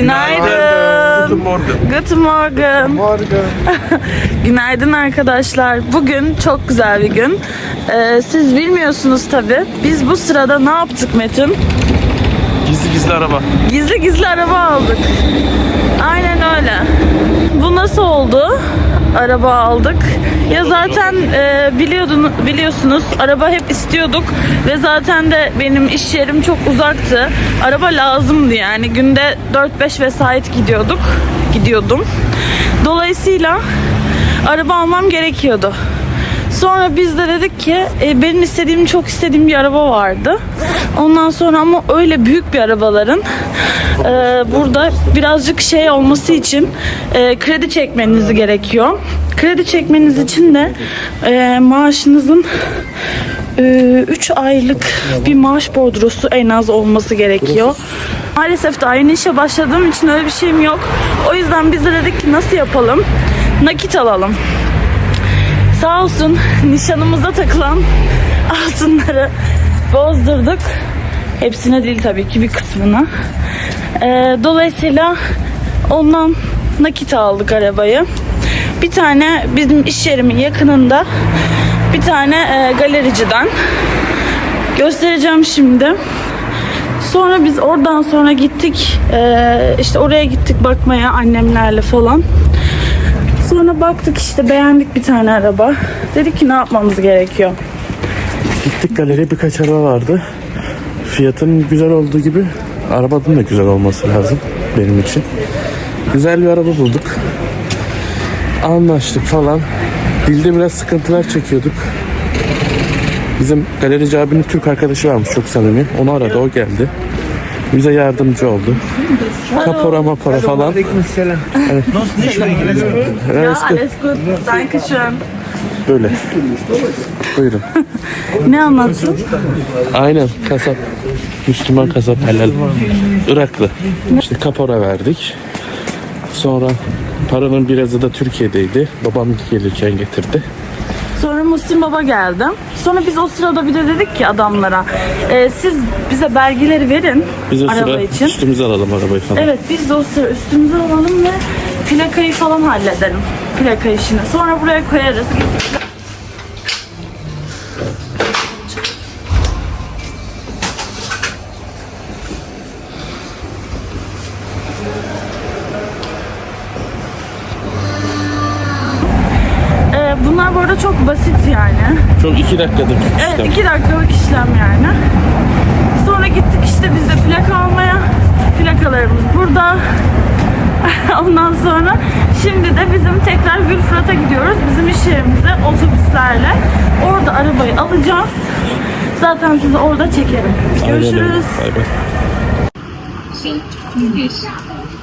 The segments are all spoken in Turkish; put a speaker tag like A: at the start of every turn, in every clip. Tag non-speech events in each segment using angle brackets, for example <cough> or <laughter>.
A: Günaydın.
B: Guten Morgen.
A: Good morning.
B: Morgen. <laughs>
A: Günaydın arkadaşlar. Bugün çok güzel bir gün. Ee, siz bilmiyorsunuz tabi. Biz bu sırada ne yaptık Metin?
B: Gizli gizli araba.
A: Gizli gizli araba aldık. Aynen öyle. Bu nasıl oldu? Araba aldık. Ya zaten e, biliyordun, biliyorsunuz araba hep istiyorduk ve zaten de benim iş yerim çok uzaktı. Araba lazımdı yani günde 4-5 vesait gidiyorduk. Gidiyordum. Dolayısıyla araba almam gerekiyordu. Sonra biz de dedik ki e, benim istediğim çok istediğim bir araba vardı. Ondan sonra ama öyle büyük bir arabaların e, burada birazcık şey olması için e, kredi çekmeniz gerekiyor. Kredi çekmeniz için de e, maaşınızın 3 aylık bir maaş bordrosu en az olması gerekiyor. Maalesef daha yeni işe başladığım için öyle bir şeyim yok. O yüzden biz de dedik ki nasıl yapalım? Nakit alalım. Sağ olsun nişanımıza takılan altınları bozdurduk. Hepsine değil tabii ki bir kısmına. Ee, dolayısıyla ondan nakit aldık arabayı. Bir tane bizim iş yerimin yakınında bir tane e, galericiden göstereceğim şimdi. Sonra biz oradan sonra gittik e, işte oraya gittik bakmaya annemlerle falan. Sonra baktık işte beğendik bir tane araba. Dedik ki ne yapmamız gerekiyor.
B: Gittik galeriye birkaç araba vardı. Fiyatının güzel olduğu gibi arabanın da güzel olması lazım benim için. Güzel bir araba bulduk. Anlaştık falan. Dilde biraz sıkıntılar çekiyorduk. Bizim galerici abinin Türk arkadaşı varmış çok samimi. Onu aradı o geldi. Bize yardımcı oldu. Kapora mapora falan. Evet.
A: Ya alles gut. Dankeschön.
B: Böyle. Buyurun. <laughs>
A: Ne anlattın?
B: Aynen kasap. Müslüman kasap helal. Iraklı. İşte kapora verdik. Sonra paranın birazı da Türkiye'deydi. Babam gelirken getirdi.
A: Muhsin Baba geldi. Sonra biz o sırada bir de dedik ki adamlara e, siz bize belgeleri verin
B: Biz o
A: araba
B: sıra
A: için.
B: üstümüze alalım arabayı falan.
A: Evet biz de o sıra üstümüze alalım ve plakayı falan halledelim. Plaka işini. Sonra buraya koyarız. Ee,
B: 2 dakikalık işlem.
A: Evet 2 dakikalık işlem yani. Sonra gittik işte biz de plaka almaya. Plakalarımız burada. <laughs> Ondan sonra şimdi de bizim tekrar Wilfrat'a gidiyoruz. Bizim iş yerimize otobüslerle. Orada arabayı alacağız. Zaten sizi orada çekerim. Görüşürüz.
B: Bay bay.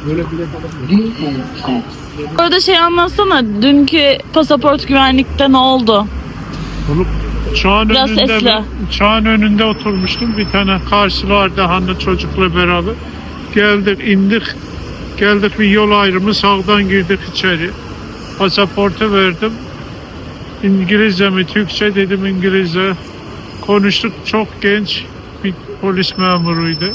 A: Böyle bile Orada şey anlatsana dünkü pasaport güvenlikte ne oldu?
C: Konuk çağın
A: Biraz
C: önünde
A: sesle.
C: çağın önünde oturmuştum. Bir tane karşılardı hanım çocukla beraber. Geldik indik. Geldik bir yol ayrımı sağdan girdik içeri. Pasaportu verdim. İngilizce mi Türkçe dedim İngilizce. Konuştuk çok genç bir polis memuruydu.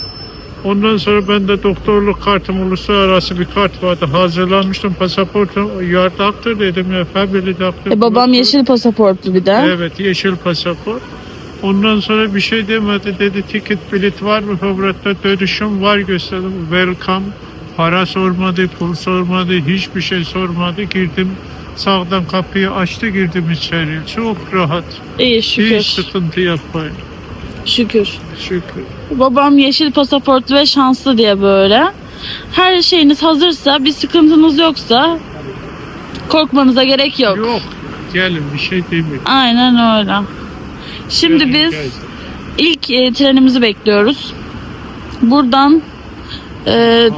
C: Ondan sonra ben de doktorluk kartım uluslararası bir kart vardı. Hazırlanmıştım pasaportum. Yardaktır dedim ya family doctor.
A: E, babam yeşil pasaportlu bir de.
C: Evet yeşil pasaport. Ondan sonra bir şey demedi dedi ticket bilet var mı fabrikte dönüşüm var gösterdim welcome para sormadı pul sormadı hiçbir şey sormadı girdim sağdan kapıyı açtı girdim içeri çok rahat
A: İyi şükür.
C: hiç sıkıntı yapmayın
A: Şükür.
C: Şükür
A: Babam yeşil pasaportlu ve şanslı diye böyle. Her şeyiniz hazırsa, bir sıkıntınız yoksa korkmanıza gerek yok.
C: yok gelin bir şey demiyorum
A: Aynen öyle. Şimdi
C: Gelin,
A: biz
C: gelin.
A: ilk e, trenimizi bekliyoruz. Buradan e,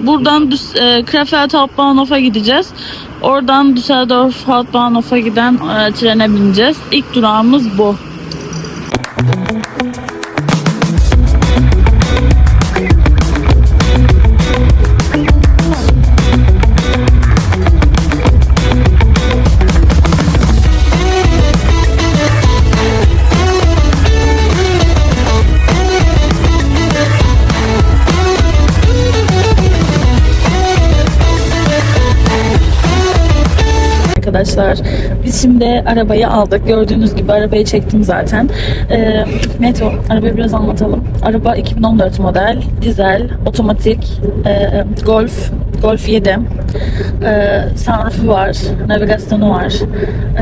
A: buradan Düs- e, Krefeld Hauptbahnhof'a gideceğiz. Oradan Düsseldorf Hauptbahnhof'a giden e, trene bineceğiz. İlk durağımız bu. Şimdi arabayı aldık. Gördüğünüz gibi arabayı çektim zaten. Ee, Metro, arabayı biraz anlatalım. Araba 2014 model, dizel, otomatik, e, Golf, Golf 7. Ee, sunroofu var, navigasyonu var.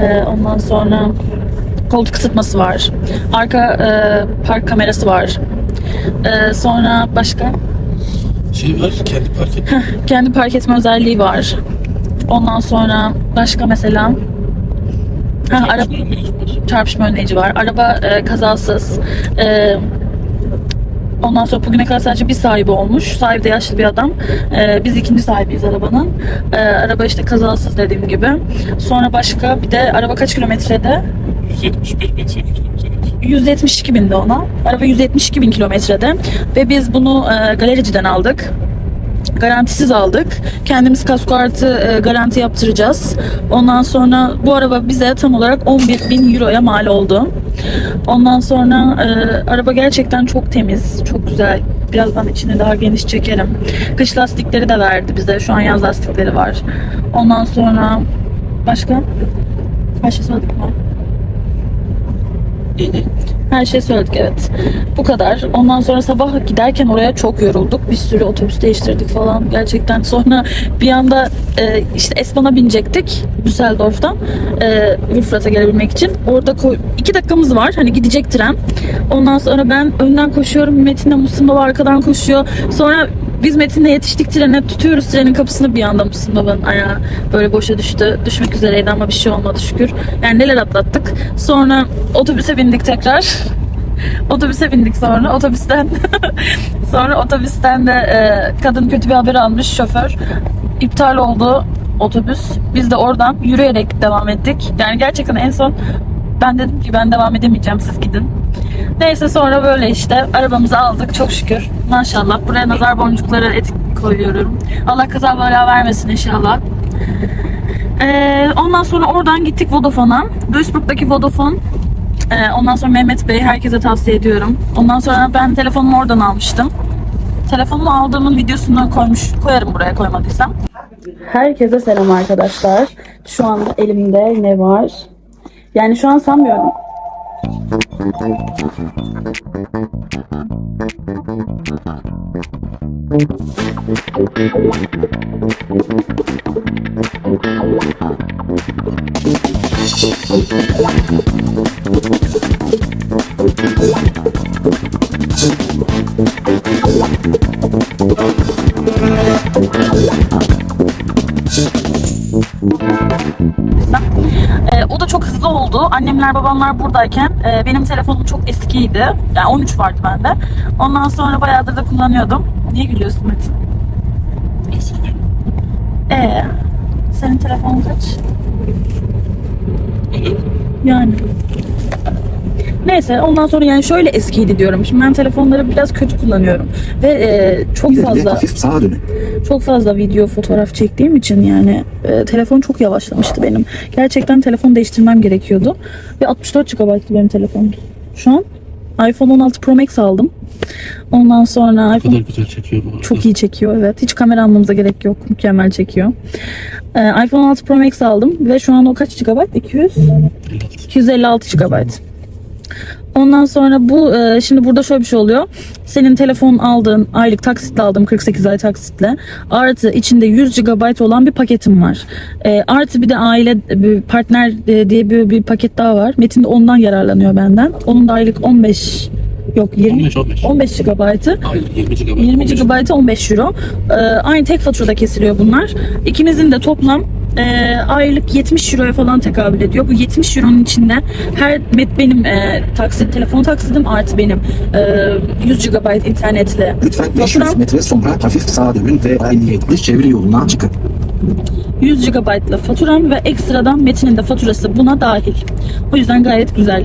A: Ee, ondan sonra koltuk ısıtması var. Arka e, park kamerası var. Ee, sonra başka
B: Şey var kendi park et.
A: kendi park etme özelliği var. Ondan sonra başka mesela ha, araba çarpışma önleyici var. Araba e, kazasız. E, ondan sonra bugüne kadar sadece bir sahibi olmuş. Sahibi de yaşlı bir adam. E, biz ikinci sahibiyiz arabanın. E, araba işte kazasız dediğim gibi. Sonra başka bir de araba kaç kilometrede?
B: 171 bin 800
A: 172 bindi ona. Araba 172 bin kilometrede. Ve biz bunu e, galericiden aldık. Garantisiz aldık. Kendimiz kasko artı e, garanti yaptıracağız. Ondan sonra bu araba bize tam olarak 11 bin euroya mal oldu. Ondan sonra e, araba gerçekten çok temiz, çok güzel. Birazdan içini daha geniş çekerim. Kış lastikleri de verdi bize. Şu an yaz lastikleri var. Ondan sonra başka? Her şey mi? Her şey söyledik evet. Bu kadar. Ondan sonra sabah giderken oraya çok yorulduk. Bir sürü otobüs değiştirdik falan. Gerçekten sonra bir anda e, işte Espan'a binecektik Düsseldorf'tan. E, Wilfrat'a gelebilmek için. Orada koy- iki dakikamız var. Hani gidecek tren. Ondan sonra ben önden koşuyorum. Metin'le Mustafa baba arkadan koşuyor. Sonra biz Metin'le yetiştik trene. Tutuyoruz trenin kapısını bir anda Mustafa babanın ayağı böyle boşa düştü. Düşmek üzereydi ama bir şey olmadı şükür. Yani neler atlattık. Sonra otobüse bindik tekrar. <laughs> Otobüse bindik sonra otobüsten <laughs> sonra otobüsten de e, kadın kötü bir haber almış şoför iptal oldu otobüs biz de oradan yürüyerek devam ettik yani gerçekten en son ben dedim ki ben devam edemeyeceğim siz gidin neyse sonra böyle işte arabamızı aldık çok şükür maşallah buraya nazar boncukları etik koyuyorum Allah kaza bela vermesin inşallah ee, ondan sonra oradan gittik Vodafone'a. Duisburg'daki Vodafone. Ee, ondan sonra Mehmet Bey herkese tavsiye ediyorum. Ondan sonra ben telefonumu oradan almıştım. Telefonumu aldığımın videosunu koymuş, koyarım buraya koymadıysam. Herkese selam arkadaşlar. Şu anda elimde ne var? Yani şu an sanmıyorum. Ee, Annemler babamlar buradayken e, benim telefonum çok eskiydi. Yani 13 vardı bende. Ondan sonra bayağıdır da kullanıyordum. Niye gülüyorsun Metin? Ee, senin telefonun kaç? Yani. Neyse ondan sonra yani şöyle eskiydi diyorum. Şimdi ben telefonları biraz kötü kullanıyorum. Ve e, çok fazla
D: hafif sağa dönün.
A: çok fazla video fotoğraf çektiğim için yani e, telefon çok yavaşlamıştı benim. Gerçekten telefon değiştirmem gerekiyordu. Ve 64 GB'tı benim telefonum. Şu an iPhone 16 Pro Max aldım. Ondan sonra
B: Ne
A: iPhone
B: kadar güzel çekiyor bu arada.
A: çok iyi çekiyor evet. Hiç kamera almamıza gerek yok. Mükemmel çekiyor. Ee, iPhone 16 Pro Max aldım ve şu an o kaç GB? 200? 256 GB. Ondan sonra bu e, şimdi burada şöyle bir şey oluyor. Senin telefon aldığın aylık taksitle aldım 48 ay taksitle. Artı içinde 100 GB olan bir paketim var. E, artı bir de aile bir partner e, diye bir, bir paket daha var. Metin de ondan yararlanıyor benden. Onun da aylık 15 yok 20
B: 15 15.
A: 15 GB'ı.
B: Hayır 20 GB.
A: 20 GB 15 euro. Ee, aynı tek faturada kesiliyor bunlar. İkimizin de toplam e, aylık 70 euroya falan tekabül ediyor. Bu 70 euronun içinde her met benim e, taksit, telefon taksidim artı benim e, 100 GB internetle.
D: Lütfen 500
A: Faturam
D: metre sonra hafif sağa dönün ve 57 dış çevre yolundan çıkın.
A: 100 GB'la faturam ve ekstradan Metin'in de faturası buna dahil. O yüzden gayet güzel.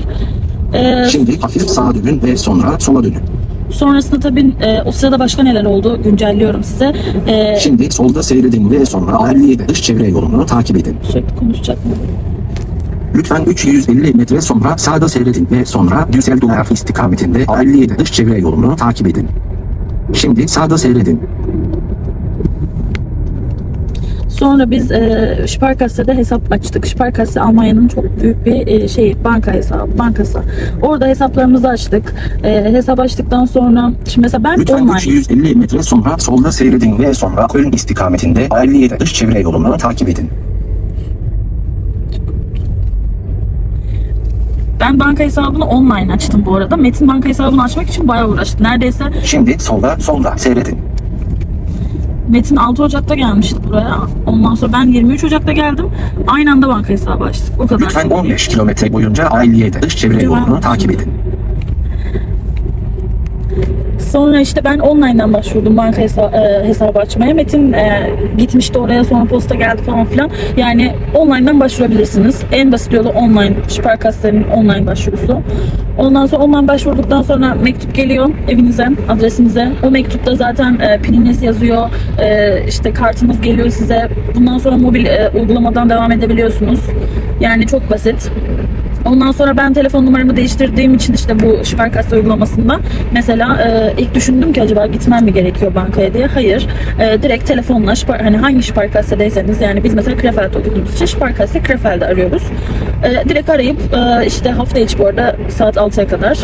A: Ee,
D: Şimdi hafif sağa dönün ve sonra sola dönün.
A: Sonrasında tabii e, o sırada başka neler oldu güncelliyorum size. Ee,
D: Şimdi solda seyredin ve sonra 57 dış çevre yolunu takip edin.
A: sürekli konuşacak mı?
D: Lütfen 350 metre sonra sağda seyredin ve sonra Düsseldorf istikametinde 57 dış çevre yolunu takip edin. Şimdi sağda seyredin.
A: Sonra biz e, Sparkasse'de hesap açtık. Sparkasse Almanya'nın çok büyük bir e, şey banka hesabı, bankası. Orada hesaplarımızı açtık. E, hesap açtıktan sonra şimdi mesela ben
D: Lütfen
A: online
D: 350 metre sonra solda seyredin ve sonra Köln istikametinde 57 dış çevre yolunu takip edin.
A: ben banka hesabını online açtım bu arada. Metin banka hesabını açmak için bayağı uğraştı. Neredeyse
D: Şimdi solda solda seyredin.
A: Metin 6 Ocak'ta gelmişti buraya. Ondan sonra ben 23 Ocak'ta geldim. Aynı anda banka hesabı açtık. O kadar.
D: Lütfen 15 kilometre boyunca 57 dış çevre yolunu takip edin.
A: Sonra işte ben online'dan başvurdum banka hesa- e, hesabı açmaya. Metin e, gitmişti oraya sonra posta geldi falan filan. Yani online'dan başvurabilirsiniz. En basit yolu online. Sparkasse'nin online başvurusu. Ondan sonra online başvurduktan sonra mektup geliyor evinize, adresinize. O mektupta zaten e, pininiz yazıyor. E, işte kartınız geliyor size. Bundan sonra mobil e, uygulamadan devam edebiliyorsunuz. Yani çok basit. Ondan sonra ben telefon numaramı değiştirdiğim için işte bu Sparkasse uygulamasında mesela e, ilk düşündüm ki acaba gitmem mi gerekiyor bankaya diye. Hayır. E, direkt telefonla hani hangi Sparkasse'deyseniz yani biz mesela Krefeld'de oturduğumuz için Sparkasse Krefeld'de arıyoruz. E, direkt arayıp e, işte hafta içi bu arada saat 6'ya kadar.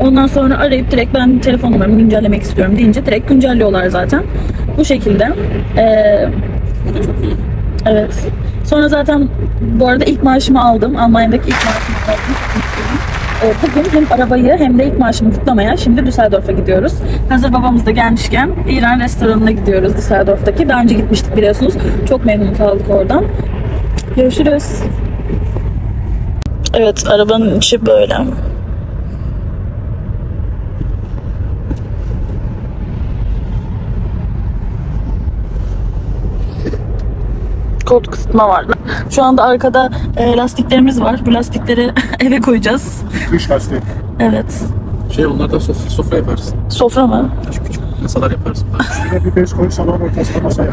A: Ondan sonra arayıp direkt ben telefon numaramı güncellemek istiyorum deyince direkt güncelliyorlar zaten. Bu şekilde. E, Evet. Sonra zaten bu arada ilk maaşımı aldım. Almanya'daki ilk maaşımı aldım. Ee, Bugün hem arabayı hem de ilk maaşımı kutlamaya şimdi Düsseldorf'a gidiyoruz. Hazır babamız da gelmişken İran restoranına gidiyoruz Düsseldorf'taki. Daha önce gitmiştik biliyorsunuz. Çok memnun kaldık oradan. Görüşürüz. Evet arabanın içi böyle. Koltuk ısıtma var. Şu anda arkada e, lastiklerimiz var. Bu lastikleri <laughs> eve koyacağız.
C: Kış lastiği.
A: Evet.
B: Şey onlardan sofra, sofra yaparsın.
A: Sofra mı?
B: Küçük küçük masalar yaparsın.
C: Üstüne bir bez koy salon ortasına masaya.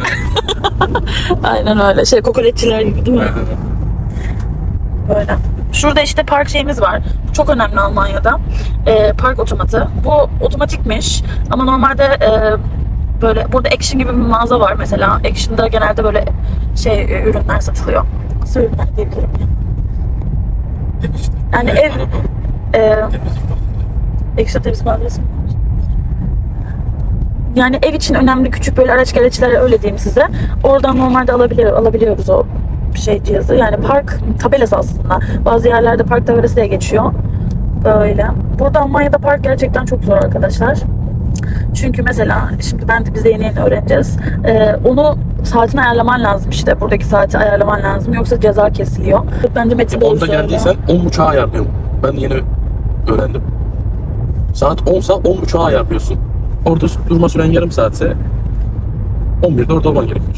C: <laughs>
A: Aynen öyle. Şey kokoreççiler gibi değil mi? Böyle. Şurada işte park şeyimiz var. Bu çok önemli Almanya'da. E, park otomatı. Bu otomatikmiş. Ama normalde e, böyle burada Action gibi bir mağaza var mesela. Action'da genelde böyle şey e, ürünler satılıyor. Nasıl ürünler diyebilirim. Yani ev e, ekstra temizlik var? Yani ev için önemli küçük böyle araç gereçler öyle diyeyim size. Oradan normalde alabiliyor, alabiliyoruz o şey cihazı. Yani park tabelası aslında. Bazı yerlerde park tabelası diye geçiyor. Böyle. Burada Almanya'da park gerçekten çok zor arkadaşlar. Çünkü mesela şimdi ben de biz de yeni yeni öğreneceğiz. Ee, onu saatini ayarlaman lazım işte. Buradaki saati ayarlaman lazım. Yoksa ceza kesiliyor. Bence Metin doğru
B: Onda
A: söylüyor.
B: geldiysen 10 buçuğa ayarlıyorum. Ben yeni öğrendim. Saat 10 sa 10 buçuğa ayarlıyorsun. Orada durma süren yarım saatse 11'de orada olman gerekiyor.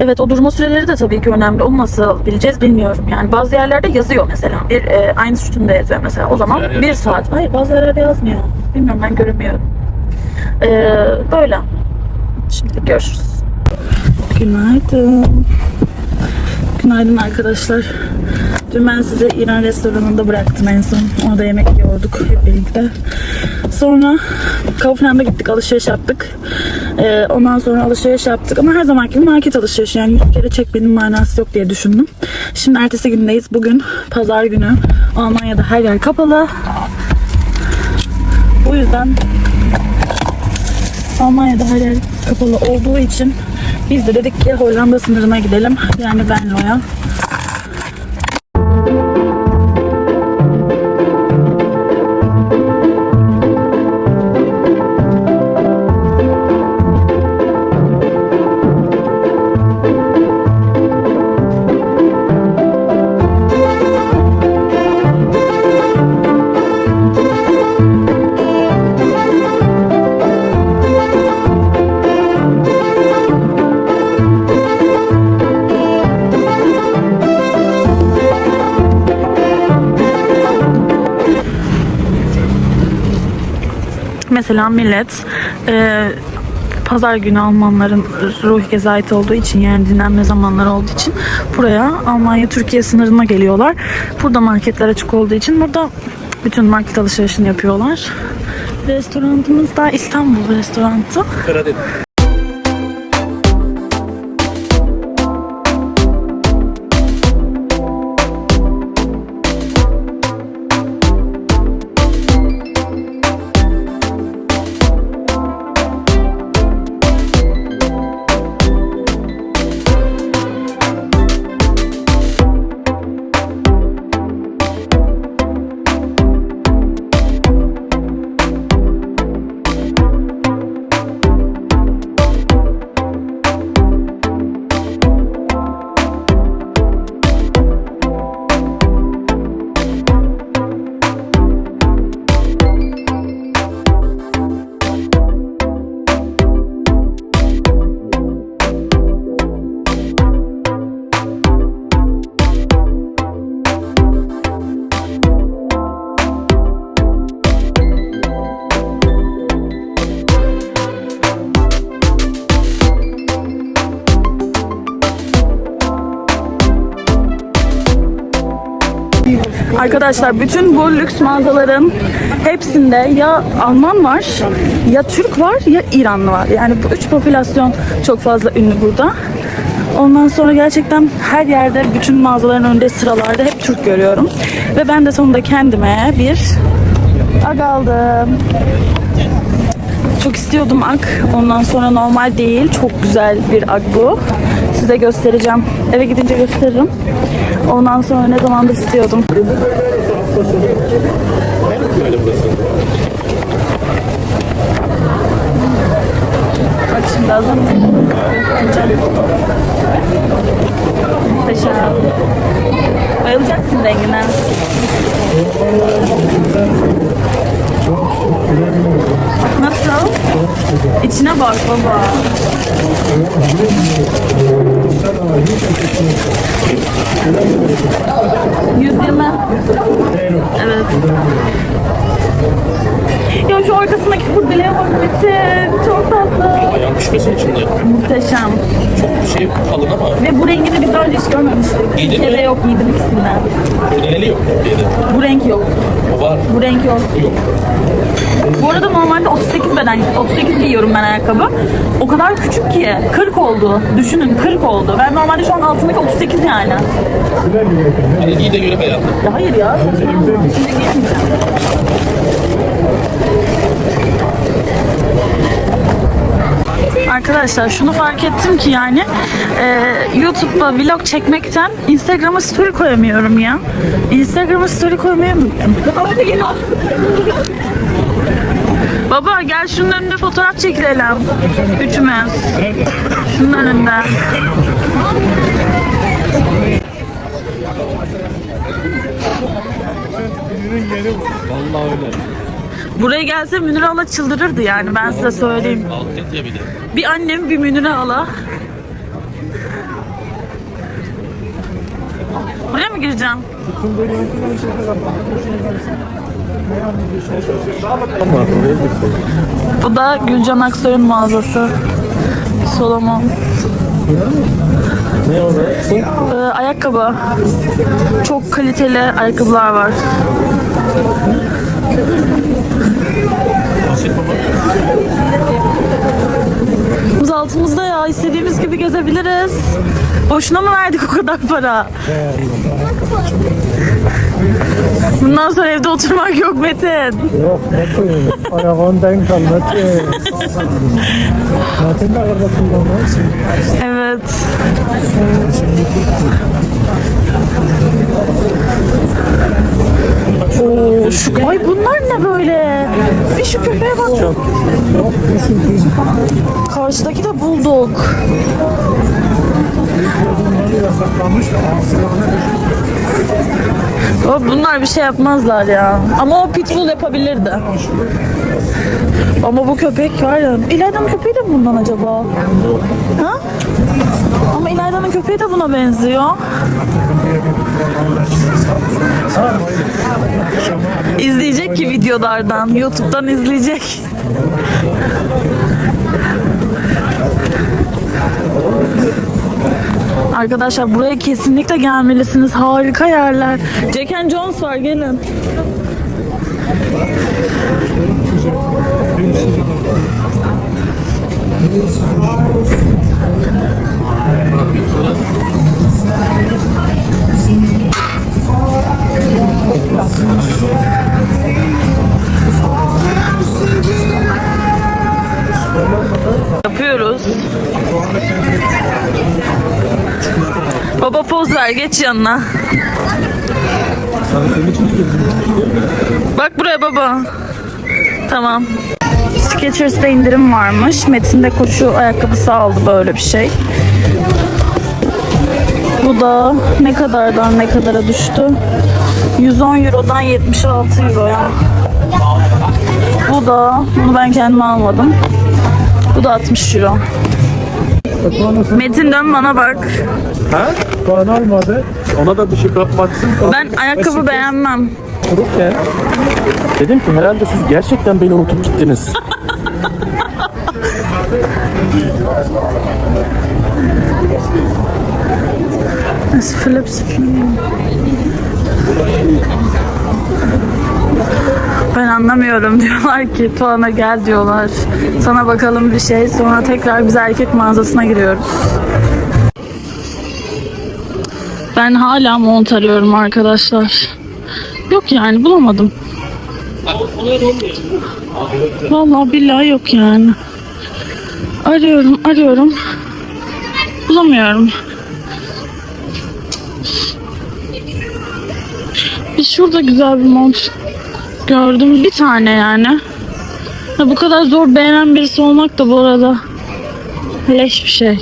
A: Evet o durma süreleri de tabii ki önemli. Onu nasıl bileceğiz bilmiyorum. Yani bazı yerlerde yazıyor mesela. Bir e, aynı sütunda yazıyor mesela. O zaman bir saat. Hayır bazı yerlerde yazmıyor. Bilmiyorum ben göremiyorum. Ee, böyle. Şimdilik görüşürüz. Günaydın. Günaydın arkadaşlar. Dün ben sizi İran restoranında bıraktım en son. Orada yemek yiyorduk hep birlikte. Sonra Kaufland'a gittik alışveriş yaptık. Ee, ondan sonra alışveriş yaptık ama her zamanki gibi market alışverişi yani 100 kere çekmenin manası yok diye düşündüm. Şimdi ertesi gündeyiz. Bugün pazar günü Almanya'da her yer kapalı. O yüzden Almanya'da her yer kapalı olduğu için biz de dedik ki Hollanda sınırına gidelim. Yani Venlo'ya. Mesela millet e, pazar günü Almanların ruh gezayeti olduğu için yani dinlenme zamanları olduğu için buraya Almanya Türkiye sınırına geliyorlar. Burada marketler açık olduğu için burada bütün market alışverişini yapıyorlar. Restoranımız da İstanbul restoranı.
B: Karadeniz.
A: Arkadaşlar bütün bu lüks mağazaların hepsinde ya Alman var, ya Türk var, ya İranlı var. Yani bu üç popülasyon çok fazla ünlü burada. Ondan sonra gerçekten her yerde bütün mağazaların önünde sıralarda hep Türk görüyorum. Ve ben de sonunda kendime bir ag aldım. Çok istiyordum ak. Ondan sonra normal değil. Çok güzel bir ak bu. Size göstereceğim. Eve gidince gösteririm. Ondan sonra ne zamandır istiyordum. Bak şimdi hazır mısın? Muhteşem. Bayılacaksın rengine. Nasıl? İçine bak baba. Yüz yirmi. Evet. Ya şu arkasındaki kurdeleğe bak Metin. Çok tatlı.
B: Ayağım düşmesin içinde.
A: Muhteşem.
B: Çok şey kalın ama
A: Ve bu rengini biz daha önce hiç görmemiştik.
B: Giydin mi?
A: yok giydim ikisinden.
B: kurdeli yok Türkiye'de.
A: Bu renk yok.
B: O var.
A: Bu renk yok.
B: Yok.
A: Bu arada normalde 38 beden, 38 giyiyorum ben ayakkabı. O kadar küçük ki 40 oldu. Düşünün 40 oldu. Ben normalde şu an altındaki 38 yani.
B: Giy de göre beğendim.
A: Ya hayır ya. Şimdi giyemeyeceğim. Arkadaşlar şunu fark ettim ki yani e, YouTube'da vlog çekmekten Instagram'a story koyamıyorum ya. Instagram'a story koyamıyorum. Baba gel şunun önünde fotoğraf çekilelim. Üçümüz. Şunun önünde.
B: Vallahi öyle.
A: Buraya gelse Münir Ala çıldırırdı yani ben size söyleyeyim.
B: Bir
A: annem bir Münir Ala. Buraya mı gireceğim? Bu da Gülcan Aksoy'un mağazası. Solomon.
B: Ne
A: Ee, ayakkabı. Çok kaliteli ayakkabılar var. Biz altımızda ya istediğimiz gibi gezebiliriz. Boşuna mı verdik o kadar para? Bundan sonra evde oturmak yok Metin.
E: Yok Metin. Ayağından kal Metin. Metin de orada kullanmaz.
A: Evet. Şu, ay bunlar ne böyle? Bir şu köpeğe bak. Karşıdaki de bulldog. O, bunlar bir şey yapmazlar ya. Ama o pitbull yapabilirdi. Ama bu köpek var ya. İlayda'nın köpeği de bundan acaba? Ha? Ama İlayda'nın köpeği de buna benziyor. İzleyecek ki videolardan. YouTube'dan izleyecek. Arkadaşlar buraya kesinlikle gelmelisiniz. Harika yerler. Jack and Jones var gelin. Ver geç yanına. Bak buraya baba. Tamam. Skechers'ta indirim varmış. Metin de koşu ayakkabısı aldı böyle bir şey. Bu da ne kadardan ne kadara düştü? 110 Euro'dan 76 Euro'ya. Bu da, bunu ben kendim almadım. Bu da 60 Euro. Metin dön bana bak.
E: Puan almadı.
B: Ona da bir şey yapmaksın.
A: Ben ayakkabı beğenmem.
B: Dururken dedim ki herhalde siz gerçekten beni unutup gittiniz. <laughs>
A: Philips. Ben anlamıyorum <laughs> diyorlar ki Tuana gel diyorlar. Sana bakalım bir şey. Sonra tekrar biz erkek mağazasına giriyoruz. Ben hala mont arıyorum arkadaşlar. Yok yani bulamadım. Vallahi billahi yok yani. Arıyorum, arıyorum. Bulamıyorum. Bir şurada güzel bir mont gördüm. Bir tane yani. Ya bu kadar zor beğenen birisi olmak da bu arada leş bir şey.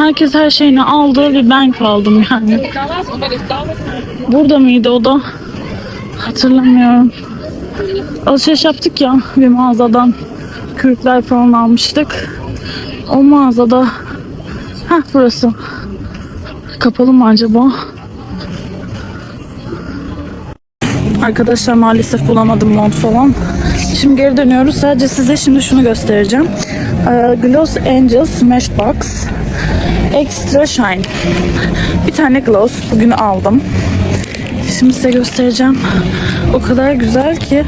A: Herkes her şeyini aldı ve ben kaldım yani. Burada mıydı o da? Hatırlamıyorum. Alışveriş yaptık ya bir mağazadan. Kürkler falan almıştık. O mağazada Heh burası. Kapalı mı acaba? Arkadaşlar maalesef bulamadım mont falan. Şimdi geri dönüyoruz. Sadece size şimdi şunu göstereceğim. Ee, Gloss Angels Smashbox Extra Shine. Bir tane gloss bugün aldım. Şimdi size göstereceğim. O kadar güzel ki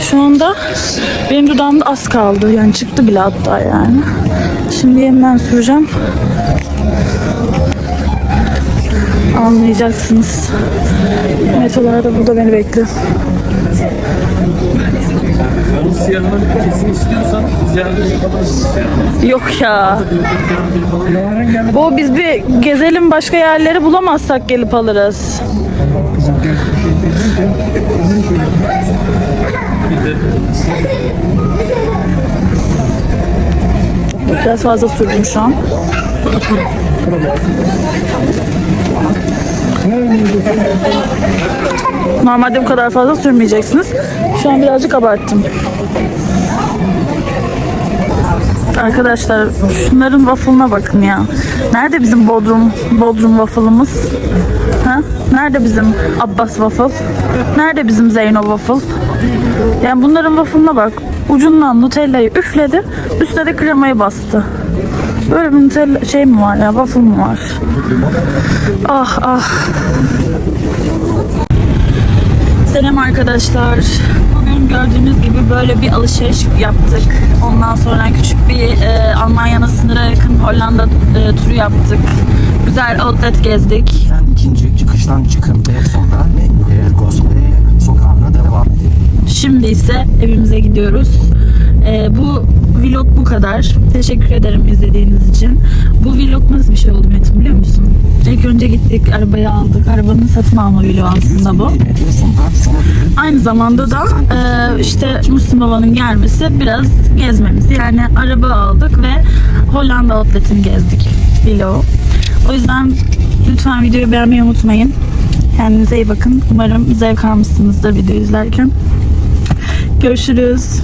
A: şu anda benim dudağımda az kaldı. Yani çıktı bile hatta yani. Şimdi yeniden süreceğim. Anlayacaksınız. Metolar da burada beni bekliyor.
B: Siyahını kesin istiyorsan
A: Yok ya. Bu biz bir gezelim başka yerleri bulamazsak gelip alırız. Biraz fazla sürdüm şu an. Normalde bu kadar fazla sürmeyeceksiniz. Şu an birazcık abarttım. Arkadaşlar şunların waffle'ına bakın ya. Nerede bizim Bodrum Bodrum waffle'ımız? Ha? Nerede bizim Abbas waffle? Nerede bizim Zeyno waffle? Yani bunların waffle'ına bak. Ucundan Nutella'yı üfledi. Üstüne de kremayı bastı. Böyle bir Nutella şey mi var ya? Waffle mı var? Ah ah. Selam arkadaşlar. Gördüğünüz gibi böyle bir alışveriş yaptık. Ondan sonra küçük bir e, Almanya'nın sınıra yakın Hollanda e, turu yaptık. Güzel outlet gezdik.
D: Sen ikinci çıkıştan çıkın ve sonra Mengele Gospel sokağına devam.
A: Şimdi ise evimize gidiyoruz. E, bu vlog bu kadar. Teşekkür ederim izlediğiniz için. Bu vlog nasıl bir şey oldu Metin biliyor musun? İlk önce gittik arabayı aldık. Arabanın satın alma vlogu aslında bu. Aynı zamanda da e, işte Müslüm Baba'nın gelmesi biraz gezmemiz. Yani araba aldık ve Hollanda Outlet'ini gezdik. Vlog. O yüzden lütfen videoyu beğenmeyi unutmayın. Kendinize iyi bakın. Umarım zevk almışsınızdır video izlerken. Görüşürüz.